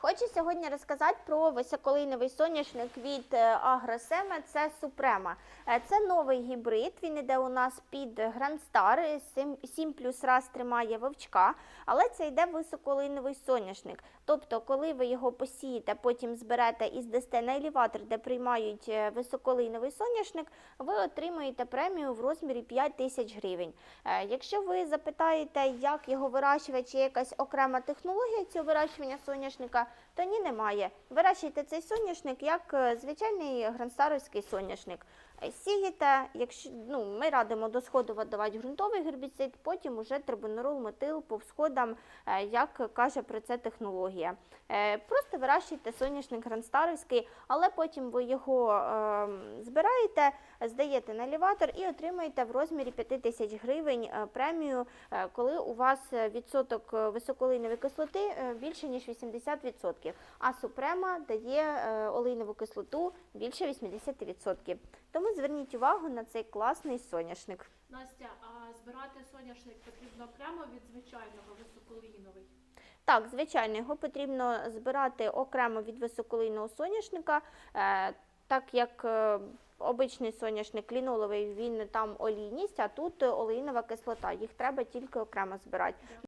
Хочу сьогодні розказати про високолиновий соняшник від е, Агросема. Це Супрема. Е, Це новий гібрид. Він іде у нас під Грандстар. 7 плюс раз тримає вовчка, але це йде високолиновий соняшник. Тобто, коли ви його посієте, потім зберете і здасте на елеватор, де приймають е, високолиновий соняшник, ви отримаєте премію в розмірі 5 тисяч гривень. Якщо ви запитаєте, як його вирощувати, чи якась окрема технологія цього вирощування соняшника, то ні, немає. Вирощуйте цей соняшник як е, звичайний гранстаровський соняшник. Е, Сієте, якщо ну, ми радимо до сходу видавати ґрунтовий гербіцид, потім уже трибунорол, метил по всходам, е, як каже про це технологія. Просто вирощуйте соняшник гранстаровський, але потім ви його е, збираєте, здаєте на елеватор і отримаєте в розмірі 5 тисяч гривень премію, коли у вас відсоток е, кислоти більше ніж 80%, а супрема дає е, олейнову кислоту більше 80%. Тому зверніть увагу на цей класний соняшник. Настя, а збирати соняшник потрібно окремо від звичайного високоліновий? Так, звичайно, його потрібно збирати окремо від високолийного соняшника, е, так як е, обичний соняшник ліноловий, він там олійність, а тут олеїнова кислота. Їх треба тільки окремо збирати.